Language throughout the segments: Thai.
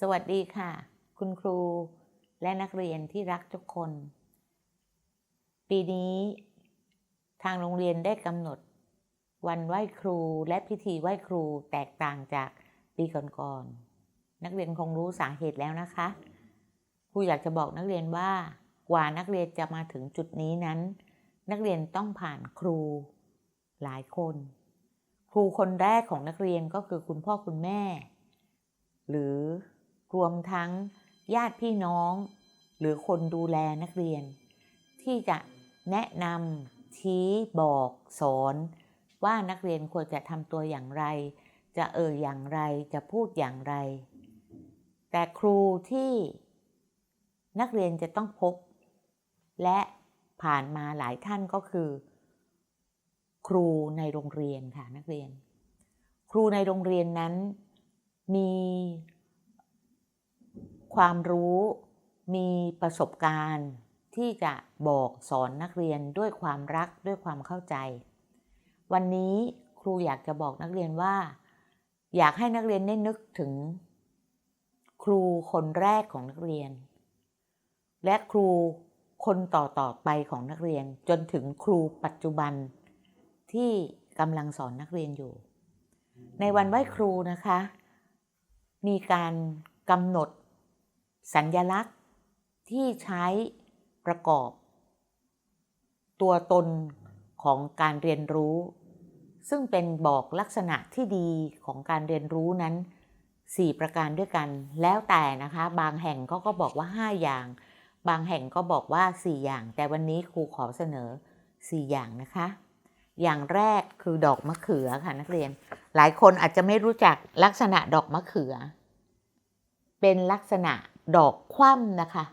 สวัสดีค่ะ คุณครูและนักเรียนที่รักทุกคน ปีนี้ ทางโรงเรียนได้กำหนด วันไหว้ครูและพิธีไหว้ครูแตกต่างจากปีก่อนๆนักเรียนคงรู้สาเหตุแล้วนะคะครูอยากจะบอกนักเรียนว่ากว่านักเรียนจะมาถึงจุดนี้นั้น นักเรียนต้องผ่านครูหลายคน ครูคนแรกของนักเรียนก็คือคุณพ่อคุณแม่ หรือ รวมทั้งญาติพี่น้อง หรือคนดูแลนักเรียน ที่จะแนะนำชี้บอกสอนว่านักเรียนควรจะทำตัวอย่างไร จะเอ่ยอย่างไรจะพูดอย่างไร แต่ครูที่นักเรียนจะต้องพบ และผ่านมาหลายท่านก็คือ ครูในโรงเรียนค่ะนักเรียน ครูในโรงเรียนนั้นมี ความรู้มีประสบการณ์ ที่จะบอกสอนนักเรียนด้วยความรักด้วยความเข้าใจ วันนี้ครูอยากจะบอกนักเรียนว่า อยากให้นักเรียนได้นึกถึง ครูคนแรกของนักเรียน และครูคนต่อต่อไปของนักเรียนจนถึงครูปัจจุบันที่กำลังสอนนักเรียนอยู่ ในวันไหว้ครูนะคะ มีการกำหนด สัญญลักษณ์ที่ใช้ประกอบ ตัวตนของการเรียนรู้ ซึ่งเป็นบอกลักษณะที่ดีของการเรียนรู้นั้น 4 ประการด้วยกันแล้วแต่นะคะ บางแห่งเขาก็บอกว่า 5 อย่าง บางแห่งก็บอกว่า 4 อย่าง แต่วันนี้ครูขอเสนอ 4 อย่างนะคะ อย่างแรกคือดอกมะเขือค่ะนักเรียน หลายคนอาจจะไม่รู้จักลักษณะดอกมะเขือ เป็นลักษณะ ดอกคว่ำนะคะ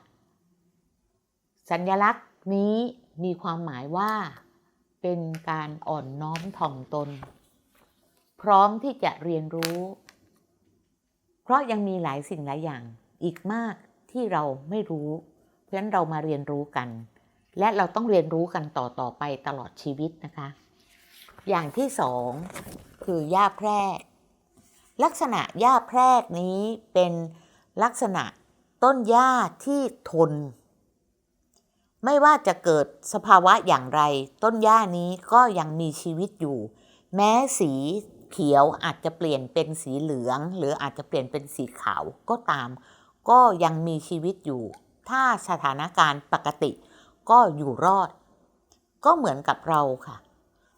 สัญลักษณ์นี้มีความหมายว่า เป็นการอ่อนน้อมถ่อมตน พร้อมที่จะเรียนรู้ เพราะยังมีหลายสิ่งหลายอย่างอีกมากที่เราไม่รู้ เพราะฉะนั้นเรามาเรียนรู้กัน และเราต้องเรียนรู้กันต่อต่อไปตลอดชีวิตนะคะ อย่างที่สองคือหญ้าแพรกลักษณะหญ้าแพรกนี้เป็นลักษณะ ต้นหญ้าที่ทน ไม่ว่าจะเกิดสภาวะอย่างไร ต้นหญ้านี้ก็ยังมีชีวิตอยู่ แม้สีเขียวอาจจะเปลี่ยนเป็นสีเหลือง หรืออาจจะเปลี่ยนเป็นสีขาวก็ตาม ก็ยังมีชีวิตอยู่ ถ้าสถานการณ์ปกติก็อยู่รอด ก็เหมือนกับเราค่ะ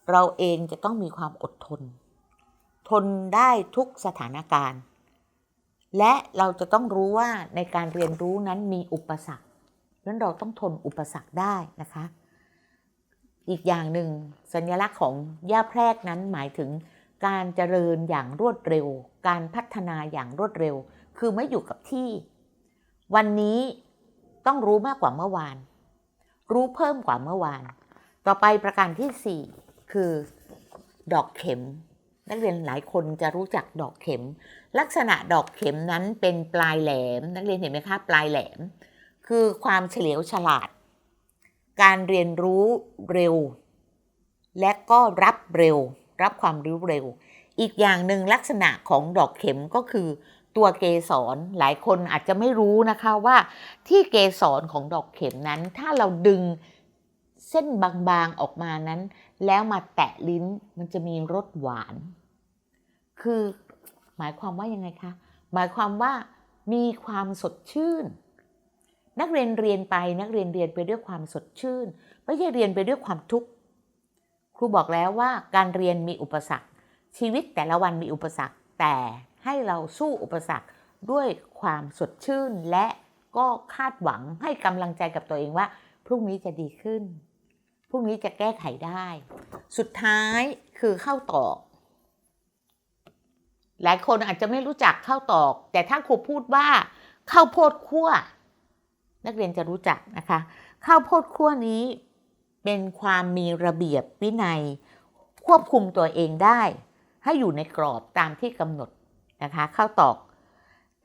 เราเองจะต้องมีความอดทน ทนได้ทุกสถานการณ์ และเราจะต้องรู้ว่าในการเรียนรู้นั้นมีอุปสรรคดังนั้นเราต้องทนอุปสรรคได้นะคะ อีกอย่างหนึ่งสัญลักษณ์ของย่าแพรกนั้นหมายถึงการเจริญอย่างรวดเร็ว การพัฒนาอย่างรวดเร็ว คือไม่อยู่กับที่ วันนี้ต้องรู้มากกว่าเมื่อวาน รู้เพิ่มกว่าเมื่อวาน ต่อไปประการที่ 4 คือ ดอกเข็ม นักเรียนหลายคนจะรู้จักดอกเข็ม ลักษณะดอกเข็มนั้นเป็นปลายแหลม นักเรียนเห็นไหมคะปลายแหลม คือความเฉลียวฉลาด การเรียนรู้เร็ว และก็รับเร็ว รับความรู้เร็ว อีกอย่างหนึ่งลักษณะของดอกเข็มก็คือ ตัวเกสรหลายคนอาจจะไม่รู้นะคะว่า ที่เกสรของดอกเข็มนั้น ถ้าเราดึง เส้นบางๆออกมานั้น แล้วมาแตะลิ้นมันจะมีรสหวาน คือหมายความว่ายังไงคะ หมายความว่ามีความสดชื่น นักเรียนเรียนไปนักเรียนเรียนไปด้วยความสดชื่น ไม่ใช่เรียนไปด้วยความทุกข์ครูบอกแล้วว่าการเรียนมีอุปสรรค ชีวิตแต่ละวันมีอุปสรรค แต่ให้เราสู้อุปสรรคด้วยความสดชื่นและก็คาดหวังให้กำลังใจกับตัวเองว่า พรุ่งนี้จะดีขึ้น พรุ่งนี้จะแก้ไขได้ สุดท้ายคือเข้าตอก หลายคนอาจจะไม่รู้จักข้าวตอก แต่ถ้าครูพูดว่าข้าวโพดคั่ว นักเรียนจะรู้จักนะคะข้าวโพดคั่วนี้เป็นความมีระเบียบวินัย ควบคุมตัวเองได้ ให้อยู่ในกรอบตามที่กำหนดนะคะข้าวตอก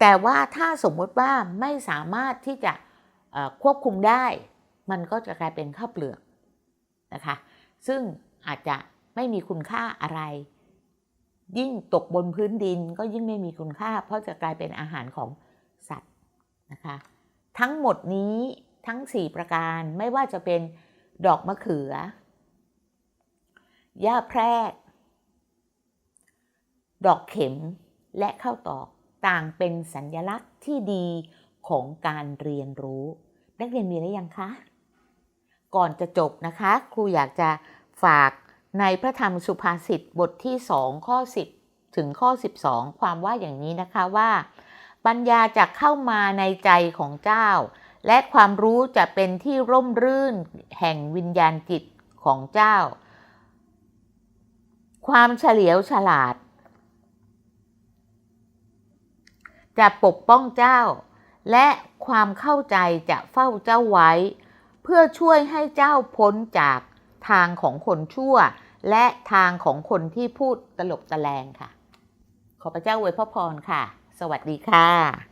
แต่ว่าถ้าสมมติว่าไม่สามารถที่จะควบคุมได้ มันก็จะกลายเป็นข้าวเปลือก นะคะ ซึ่งอาจจะไม่มีคุณค่าอะไร ยิ่งตกบนพื้นดินก็ยิ่งไม่มีคุณค่า เพราะจะกลายเป็นอาหารของสัตว์นะคะ ทั้งหมดนี้ทั้ง 4 ประการไม่ว่าจะเป็นดอกมะเขือ หญ้าแพรก ดอกเข็มและข้าวตอกต่างเป็นสัญญลักษณ์ที่ดีของการเรียนรู้ นักเรียนมีหรือยังคะ ก่อนจะจบนะคะ ครูอยากจะฝากในพระธรรมสุภาษิตบทที่ 2 ข้อ 10 ถึงข้อ 12 ความว่าอย่างนี้นะคะว่า ปัญญาจะเข้ามาในใจของเจ้า และความรู้จะเป็นที่ร่มรื่นแห่งวิญญาณจิตของเจ้า ความเฉลียวฉลาด จะปกป้องเจ้า และความเข้าใจจะเฝ้าเจ้าไว้ พื่อช่วยให้เจ้าพ้นจากทางของคนชั่ว และทางของคนที่พูดตลบตะแลงค่ะ ขอพระเจ้าอวยพระพรค่ะ สวัสดีค่ะ